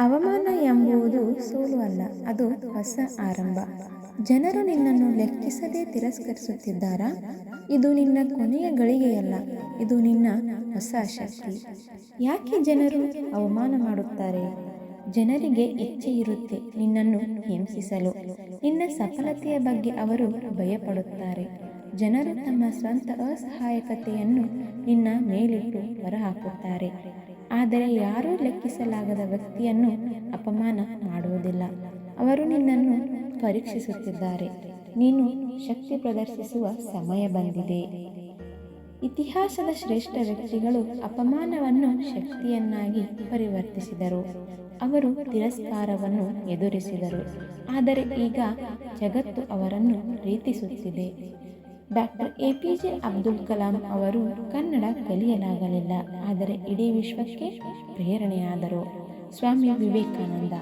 ಅವಮಾನ ಎಂಬುದು ಸೋಲು ಅಲ್ಲ, ಅದು ಹೊಸ ಆರಂಭ. ಜನರು ನಿನ್ನನ್ನು ಲೆಕ್ಕಿಸದೆ ತಿರಸ್ಕರಿಸುತ್ತಿದ್ದಾರಾ? ಇದು ನಿನ್ನ ಕೊನೆಯ ಗಳಿಗೆಯಲ್ಲ, ಇದು ನಿನ್ನ ಹೊಸ ಶಕ್ತಿ. ಯಾಕೆ ಜನರು ಅವಮಾನ ಮಾಡುತ್ತಾರೆ? ಜನರಿಗೆ ಇಚ್ಛೆ ಇರುತ್ತೆ ನಿನ್ನನ್ನು ಹಿಂಸಿಸಲು. ನಿನ್ನ ಸಫಲತೆಯ ಬಗ್ಗೆ ಅವರು ಭಯಪಡುತ್ತಾರೆ. ಜನರು ತಮ್ಮ ಸ್ವಂತ ಅಸಹಾಯಕತೆಯನ್ನು ನಿನ್ನ ಮೇಲಿಟ್ಟು ಹೊರಹಾಕುತ್ತಾರೆ. ಆದರೆ ಯಾರೂ ಲೆಕ್ಕಿಸಲಾಗದ ವ್ಯಕ್ತಿಯನ್ನು ಅಪಮಾನ ಮಾಡುವುದಿಲ್ಲ. ಅವರು ನಿನ್ನನ್ನು ಪರೀಕ್ಷಿಸುತ್ತಿದ್ದಾರೆ. ನೀನು ಶಕ್ತಿ ಪ್ರದರ್ಶಿಸುವ ಸಮಯ ಬಂದಿದೆ. ಇತಿಹಾಸದ ಶ್ರೇಷ್ಠ ವ್ಯಕ್ತಿಗಳು ಅಪಮಾನವನ್ನು ಶಕ್ತಿಯನ್ನಾಗಿ ಪರಿವರ್ತಿಸಿದರು. ಅವರು ತಿರಸ್ಕಾರವನ್ನು ಎದುರಿಸಿದರು. ಆದರೆ ಈಗ ಜಗತ್ತು ಅವರನ್ನು ಪ್ರೀತಿಸುತ್ತಿದೆ. Doctor A P J Abdul Kalam ಅವರು ಕನ್ನಡ ಕಲಿಯಲಾಗಲಿಲ್ಲ, ಆದರೆ ಇಡೀ ವಿಶ್ವಕ್ಕೆ ಪ್ರೇರಣೆಯಾದರು. ಸ್ವಾಮಿ ವಿವೇಕಾನಂದ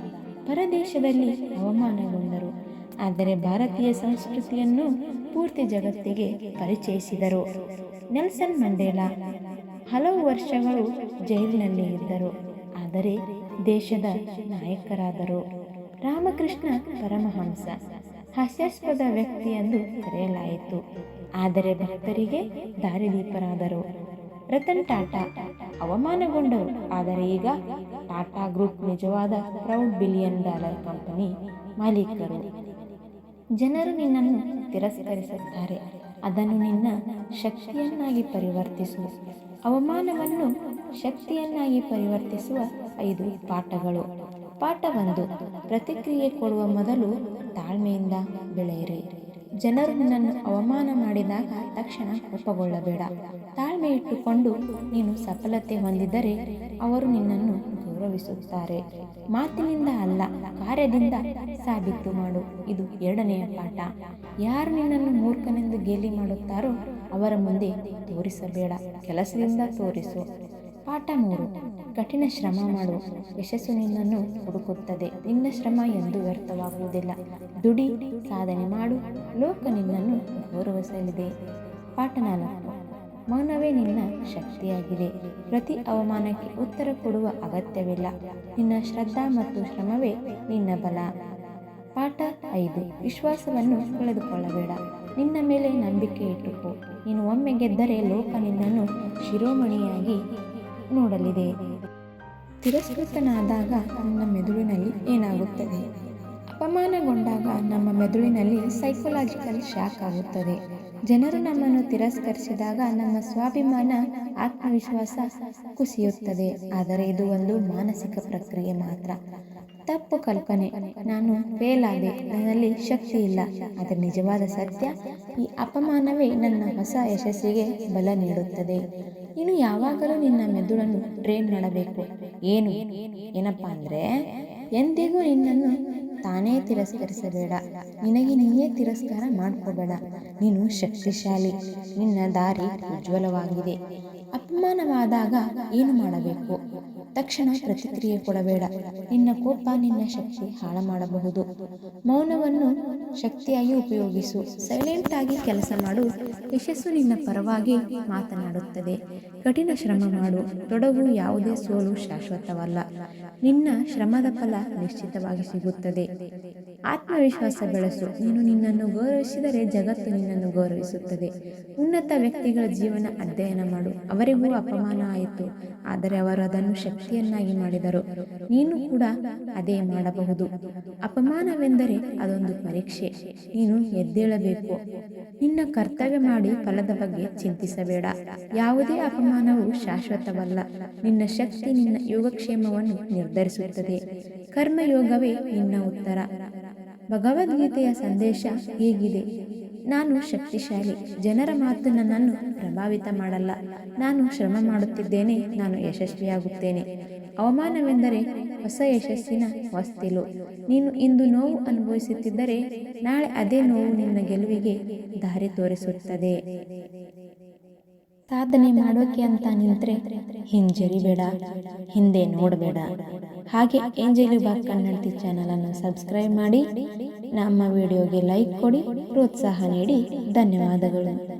ಪರದೇಶದಲ್ಲಿ ಅವಮಾನಗೊಂಡರು, ಆದರೆ ಭಾರತೀಯ ಸಂಸ್ಕೃತಿಯನ್ನು ಪೂರ್ತಿ ಜಗತ್ತಿಗೆ ಪರಿಚಯಿಸಿದರು. ನೆಲ್ಸನ್ ಮಂಡೇಲಾ ಹಲವು ವರ್ಷಗಳು ಜೈಲಿನಲ್ಲಿ ಇದ್ದರು, ಆದರೆ ದೇಶದ ನಾಯಕರಾದರು. ರಾಮಕೃಷ್ಣ ಪರಮಹಂಸ, ಹಾಸ್ಯಾಸ್ಪದ ವ್ಯಕ್ತಿ ಎಂದು ಕರೆಯಲಾಯಿತು. ಆದರೆ ಭಕ್ತರಿಗೆ ದಾರಿದೀಪರಾದರು. ರತನ್ ಟಾಟಾ ಅವಮಾನಗೊಂಡರು. ಆದರೆ ಈಗ ಟಾಟಾ ಗ್ರೂಪ್ ನಿಜವಾದ ಪ್ರೌಡ್ ಬಿಲಿಯನ್ ಡಾಲರ್ ಕಂಪನಿ ಮಾಲೀಕರು. ಜನರು ನಿನ್ನನ್ನು ತಿರಸ್ಕರಿಸುತ್ತಾರೆ ಅದನ್ನು ನಿನ್ನ ಶಕ್ತಿಯನ್ನಾಗಿ ಪರಿವರ್ತಿಸು. ಅವಮಾನವನ್ನು ಶಕ್ತಿಯನ್ನಾಗಿ ಪರಿವರ್ತಿಸುವ ಐದು ಪಾಠಗಳು. ಪಾಠ ಒಂದು, ಪ್ರತಿಕ್ರಿಯೆ ಕೊಡುವ ಮೊದಲು ತಾಳ್ಮೆಯಿಂದ ಬೆಳೆಯಿರಿ. ಜನರು ನಿನ್ನನ್ನು ಅವಮಾನ ಮಾಡಿದಾಗ ತಕ್ಷಣ ಕೋಪಗೊಳ್ಳಬೇಡ. ತಾಳ್ಮೆ ಇಟ್ಟುಕೊಂಡು ನೀನು ಸಫಲತೆ ಹೊಂದಿದ್ದರೆ ಅವರು ನಿನ್ನನ್ನು ಗೌರವಿಸುತ್ತಾರೆ. ಮಾತಿನಿಂದ ಅಲ್ಲ, ಕಾರ್ಯದಿಂದ ಸಾಬೀತು ಮಾಡು. ಇದು ಎರಡನೆಯ ಪಾಠ. ಯಾರು ನಿನ್ನನ್ನು ಮೂರ್ಖನೆಂದು ಗೇಲಿ ಮಾಡುತ್ತಾರೋ ಅವರ ಮುಂದೆ ತೋರಿಸಬೇಡ. ಕೆಲಸದಿಂದ ತೋರಿಸು. ಪಾಠ ಮೂರು. ಕಠಿಣ ಶ್ರಮ ಮಾಡು ಯಶಸ್ಸು ನಿನ್ನನ್ನು ಹುಡುಕುತ್ತದೆ. ನಿನ್ನ ಶ್ರಮ ಎಂದು ವ್ಯರ್ಥವಾಗುವುದಿಲ್ಲ. ದುಡಿ ಸಾಧನೆ ಮಾಡು. ಲೋಕ ನಿನ್ನನ್ನು ಗೌರವಿಸಲಿದೆ. ಪಾಠ ನಾಲ್ಕು. ಮಾನವೇ ನಿನ್ನ ಶಕ್ತಿಯಾಗಿದೆ. ಪ್ರತಿ ಅವಮಾನಕ್ಕೆ ಉತ್ತರ ಕೊಡುವ ಅಗತ್ಯವಿಲ್ಲ. ನಿನ್ನ ಶ್ರದ್ಧಾ ಮತ್ತು ಶ್ರಮವೇ ನಿನ್ನ ಬಲ. ಪಾಠ ಐದು. ವಿಶ್ವಾಸವನ್ನು ಕಳೆದುಕೊಳ್ಳಬೇಡ. ನಿನ್ನ ಮೇಲೆ ನಂಬಿಕೆ ಇಟ್ಟುಕೋ. ನೀನು ಒಮ್ಮೆ ಗೆದ್ದರೆ ಲೋಕ ನಿನ್ನನ್ನು ಶಿರೋಮಣಿಯಾಗಿ ನೋಡಲಿದೆ. ತಿರಸ್ಕೃತನಾದಾಗ ನನ್ನ ಮೆದುಳಿನಲ್ಲಿ ಏನಾಗುತ್ತದೆ? ಅಪಮಾನಗೊಂಡಾಗ ನಮ್ಮ ಮೆದುಳಿನಲ್ಲಿ ಸೈಕೊಲಾಜಿಕಲ್ ಶಾಕ್ ಆಗುತ್ತದೆ. ಜನರು ನಮ್ಮನ್ನು ತಿರಸ್ಕರಿಸಿದಾಗ ನಮ್ಮ ಸ್ವಾಭಿಮಾನ, ಆತ್ಮವಿಶ್ವಾಸ ಕುಸಿಯುತ್ತದೆ. ಆದರೆ ಇದು ಒಂದು ಮಾನಸಿಕ ಪ್ರಕ್ರಿಯೆ ಮಾತ್ರ. ತಪ್ಪು ಕಲ್ಪನೆ. ನಾನು ಫೇಲ್ ಆದೆ. ನನ್ನಲ್ಲಿ ಶಕ್ತಿ ಇಲ್ಲ. ಆದರೆ ನಿಜವಾದ ಸತ್ಯ. ಈ ಅಪಮಾನವೇ ನನ್ನ ಹೊಸ ಯಶಸ್ಸಿಗೆ ಬಲ ನೀಡುತ್ತದೆ. ನೀನು ಯಾವಾಗಲೂ ನಿನ್ನ ಮೆದುಳನ್ನು ಟ್ರೈನ್ ಮಾಡಬೇಕು. ಏನು? ಏನಪ್ಪ ಅಂದರೆ, ಎಂದಿಗೂ ನಿನ್ನನ್ನು ತಾನೇ ತಿರಸ್ಕರಿಸಬೇಡ. ನಿನಗೆ ನೀನೇ ತಿರಸ್ಕಾರ ಮಾಡ್ಕೋಬೇಡ. ನೀನು ಶಕ್ತಿಶಾಲಿ. ನಿನ್ನ ದಾರಿ ಉಜ್ವಲವಾಗಿದೆ. ಅಪಮಾನವಾದಾಗ ಏನು ಮಾಡಬೇಕು? ತಕ್ಷಣ ಪ್ರತಿಕ್ರಿಯೆ ಕೊಡಬೇಡ. ನಿನ್ನ ಕೋಪ ನಿನ್ನ ಶಕ್ತಿ ಹಾಳು ಮಾಡಬಹುದು ಮೌನವನ್ನು ಶಕ್ತಿಯಾಗಿ ಉಪಯೋಗಿಸು. ಸೈಲೆಂಟ್ ಆಗಿ ಕೆಲಸ ಮಾಡು. ಯಶಸ್ಸು ನಿನ್ನ ಪರವಾಗಿ ಮಾತನಾಡುತ್ತದೆ. ಕಠಿಣ ಶ್ರಮ ಮಾಡು. ತೊಡಗು ಯಾವುದೇ ಸೋಲು ಶಾಶ್ವತವಲ್ಲ. ನಿನ್ನ ಶ್ರಮದ ಫಲ ನಿಶ್ಚಿತವಾಗಿ ಸಿಗುತ್ತದೆ. ಆತ್ಮವಿಶ್ವಾಸ ಬೆಳೆಸು. ನೀನು ನಿನ್ನನ್ನು ಗೌರವಿಸಿದರೆ ಜಗತ್ತು ನಿನ್ನನ್ನು ಗೌರವಿಸುತ್ತದೆ. ಉನ್ನತ ವ್ಯಕ್ತಿಗಳ ಜೀವನ ಅಧ್ಯಯನ ಮಾಡು. ಅವರಿಗೂ ಅಪಮಾನ ಆಯಿತು. ಆದರೆ ಅವರು ಅದನ್ನು ಶಕ್ತಿಯನ್ನಾಗಿ ಮಾಡಿದರು. ನೀನು ಕೂಡ ಅದೇ ಮಾಡಬಹುದು. ಅಪಮಾನವೆಂದರೆ ಅದೊಂದು ಪರೀಕ್ಷೆ. ನೀನು ಎದ್ದೇಳಬೇಕು. ನಿನ್ನ ಕರ್ತವ್ಯ ಮಾಡಿ ಫಲದ ಬಗ್ಗೆ ಚಿಂತಿಸಬೇಡ. ಯಾವುದೇ ಅಪಮಾನವು ಶಾಶ್ವತವಲ್ಲ. ನಿನ್ನ ಶಕ್ತಿ ನಿನ್ನ ಯೋಗಕ್ಷೇಮವನ್ನು ನಿರ್ಧರಿಸುತ್ತದೆ. ಕರ್ಮಯೋಗವೇ ನಿನ್ನ ಉತ್ತರ. ಭಗವದ್ಗೀತೆಯ ಸಂದೇಶ ಹೀಗಿದೆ. ನಾನು ಶಕ್ತಿಶಾಲಿ. ಜನರ ಮಾತು ನನ್ನನ್ನು ಪ್ರಭಾವಿತ ಮಾಡಲ್ಲ. ನಾನು ಶ್ರಮ ಮಾಡುತ್ತಿದ್ದೇನೆ. ನಾನು ಯಶಸ್ವಿಯಾಗುತ್ತೇನೆ. ಅವಮಾನವೆಂದರೆ ಹೊಸ ಯಶಸ್ಸಿನ ಹೊಸ್ತಿಲು. ನೀನು ಇಂದು ನೋವು ಅನುಭವಿಸುತ್ತಿದ್ದರೆ ನಾಳೆ ಅದೇ ನೋವು ನಿನ್ನ ಗೆಲುವಿಗೆ ದಾರಿ ತೋರಿಸುತ್ತದೆ. ಸಾಧನೆ ಮಾಡೋಕೆ ಅಂತ ನಿಂತರೆ ಹಿಂಜರಿಬೇಡ. ಹಿಂದೆ ನೋಡಬೇಡ. ಹಾಗೆ ಏಂಜಲಿ ಬಾಗ್ ಕನ್ನಡತಿ ಚಾನಲನ್ನು ಸಬ್ಸ್ಕ್ರೈಬ್ ಮಾಡಿ ನಮ್ಮ ವಿಡಿಯೋಗೆ ಲೈಕ್ ಕೊಡಿ ಪ್ರೋತ್ಸಾಹ ನೀಡಿ. ಧನ್ಯವಾದಗಳು.